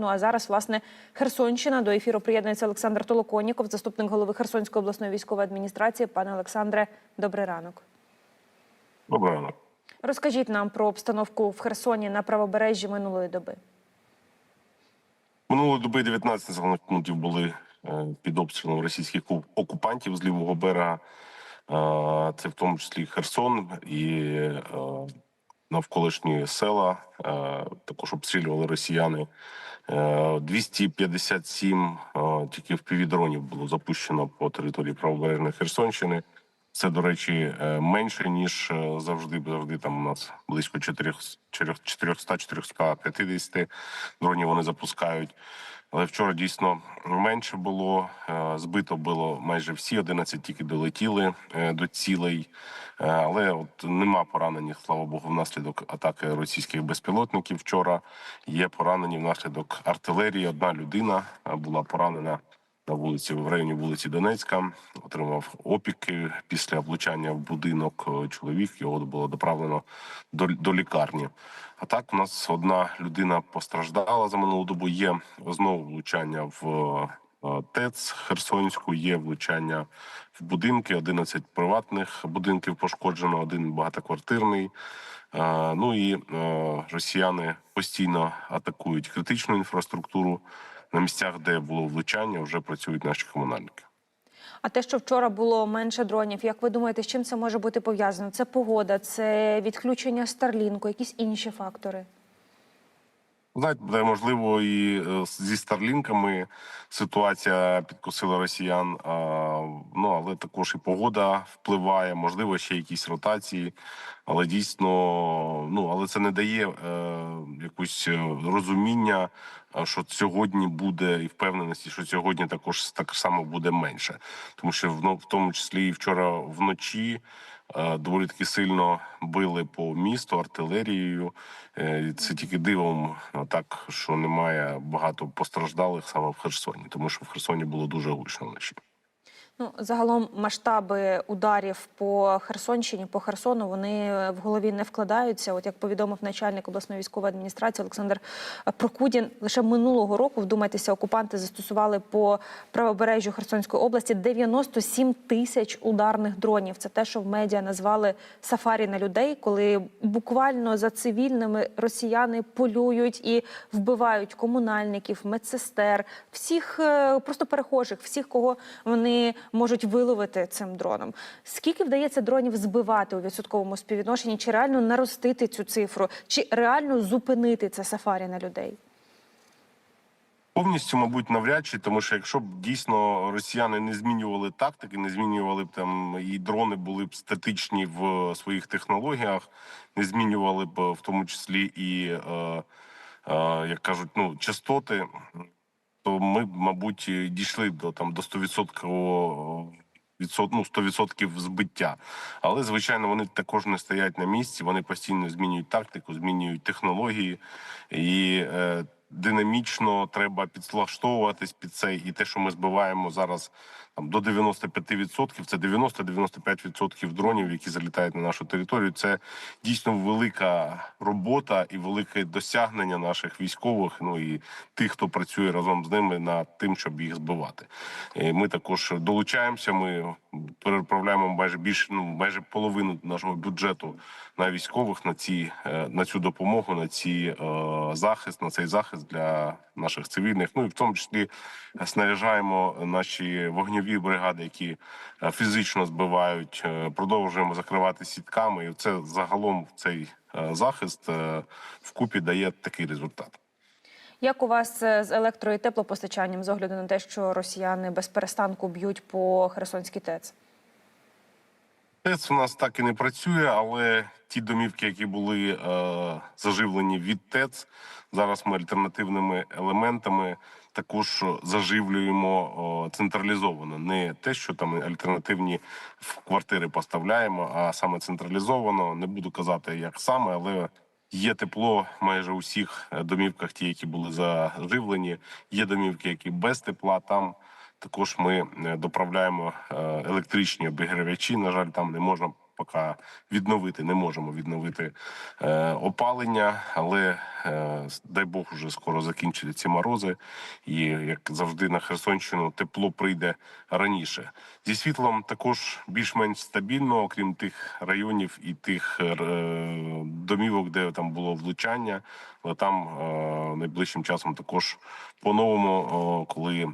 Ну а зараз, власне, Херсонщина до ефіру приєднується Олександр Толоконіков, заступник голови Херсонської обласної військової адміністрації. Пане Олександре, добрий ранок. Доброго ранку. Розкажіть нам про обстановку в Херсоні на правобережжі минулої доби. Минулої доби 19 населених пунктів були е, під обстрілом російських ку- окупантів з лівого берега. Е, Це в тому числі Херсон і е, навколишні села. Е, Також обстрілювали росіяни. Е, 257 е, тільки в півдронів було запущено по території правобережної Херсонщини. Це, до речі, е, менше ніж е, завжди. Завжди там у нас близько 400-450 дронів вони запускають. Але вчора дійсно менше було. Е, Збито було майже всі 11 тільки долетіли е, до цілей. Е, Але от нема поранених, слава Богу, внаслідок атаки російських безпілотників. Вчора є поранені внаслідок артилерії. Одна людина була поранена на вулиці в районі вулиці Донецька. Отримав опіки після влучання в будинок. Е, Чоловік його було доправлено до, до лікарні. А так у нас одна людина постраждала за минулу добу. Є знову влучання в е, ТЕЦ Херсонську. Є влучання в будинки. 11 приватних будинків пошкоджено, один багатоквартирний. Е, Ну і росіяни постійно атакують критичну інфраструктуру. На місцях, де було влучання, вже працюють наші комунальники. А те, що вчора було менше дронів, як ви думаєте, з чим це може бути пов'язано? Це погода, це відключення Старлінку, якісь інші фактори? Знаєте, можливо, і е, зі старлінками ситуація підкосила росіян. Ну але також і погода впливає, можливо, ще якісь ротації. Але дійсно, ну але це не дає е, якусь е, розуміння, е, що сьогодні буде і впевненості, що сьогодні також так само буде менше, тому що в, ну, в тому числі і вчора вночі. е, Доволі таки сильно били по місту артилерією. Е, Це тільки дивом е, так, що немає багато постраждалих саме в Херсоні, тому що в Херсоні було дуже гучно вночі. Ну, загалом масштаби ударів по Херсонщині, по Херсону, вони в голові не вкладаються. От як повідомив начальник обласної військової адміністрації Олександр Прокудін, лише минулого року, вдумайтеся, окупанти застосували по правобережжю Херсонської області 97 тисяч ударних дронів. Це те, що в медіа назвали сафарі на людей, коли буквально за цивільними росіяни полюють і вбивають комунальників, медсестер, всіх е, просто перехожих, всіх, кого вони можуть виловити цим дроном. Скільки вдається дронів збивати у відсотковому співвідношенні? Чи реально наростити цю цифру, чи реально зупинити це сафарі на людей? Повністю, мабуть, навряд чи, тому що якщо б дійсно росіяни не змінювали тактики, не змінювали б там і дрони були б статичні в своїх технологіях, не змінювали б в тому числі і е, е, як кажуть, ну частоти, то ми мабуть, дійшли до там до 100% відсот, ну, 100% збиття. Але звичайно, вони також не стоять на місці. Вони постійно змінюють тактику, змінюють технології і. Е, Динамічно треба підлаштовуватись під це, і те, що ми збиваємо зараз там до 95%, це 90-95% дронів, які залітають на нашу територію. Це дійсно велика робота і велике досягнення наших військових. Ну і тих, хто працює разом з ними над тим, щоб їх збивати. Ми також долучаємося. Ми переправляємо майже більше ну майже половину нашого бюджету на військових на ці е, на цю допомогу, на ці е, захист, на цей захист для наших цивільних. Ну і в тому числі е, снаряжаємо наші вогневі бригади, які е, фізично збивають. Е, Продовжуємо закривати сітками, і це загалом цей захист вкупі дає такий результат. Як у вас з електро і теплопостачанням з огляду на те, що росіяни без перестанку б'ють по Херсонській ТЕЦ? ТЕЦ у нас так і не працює, але ті домівки, які були е, заживлені від ТЕЦ, зараз ми альтернативними елементами також заживлюємо о, централізовано. Не те, що там альтернативні в квартири поставляємо, а саме централізовано. Не буду казати, як саме, але. Є тепло майже у всіх е, домівках, ті, які були заживлені. Є домівки, які без тепла. Там також ми е, доправляємо е, електричні обігрівачі. На жаль, там не можна поки відновити. Не можемо відновити е, опалення, але е, дай Бог уже скоро закінчаться ці морози. І як завжди на Херсонщину тепло прийде раніше. Зі світлом також більш-менш стабільно, окрім тих районів і тих е, домівок, де там було влучання. Але там е, найближчим часом також по-новому, е, коли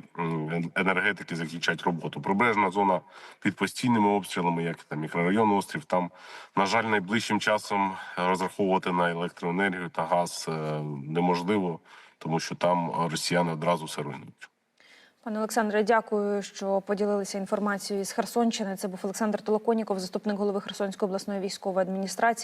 енергетики закінчать роботу. Прибережна зона під постійними обстрілами, як там мікрорайон острів. Там, на жаль, найближчим часом розраховувати на електроенергію та газ е, неможливо, тому що там росіяни одразу все руйнують. Пане Олександре, дякую, що поділилися інформацією з Херсонщини. Це був Олександр Толоконіков, заступник голови Херсонської обласної військової адміністрації.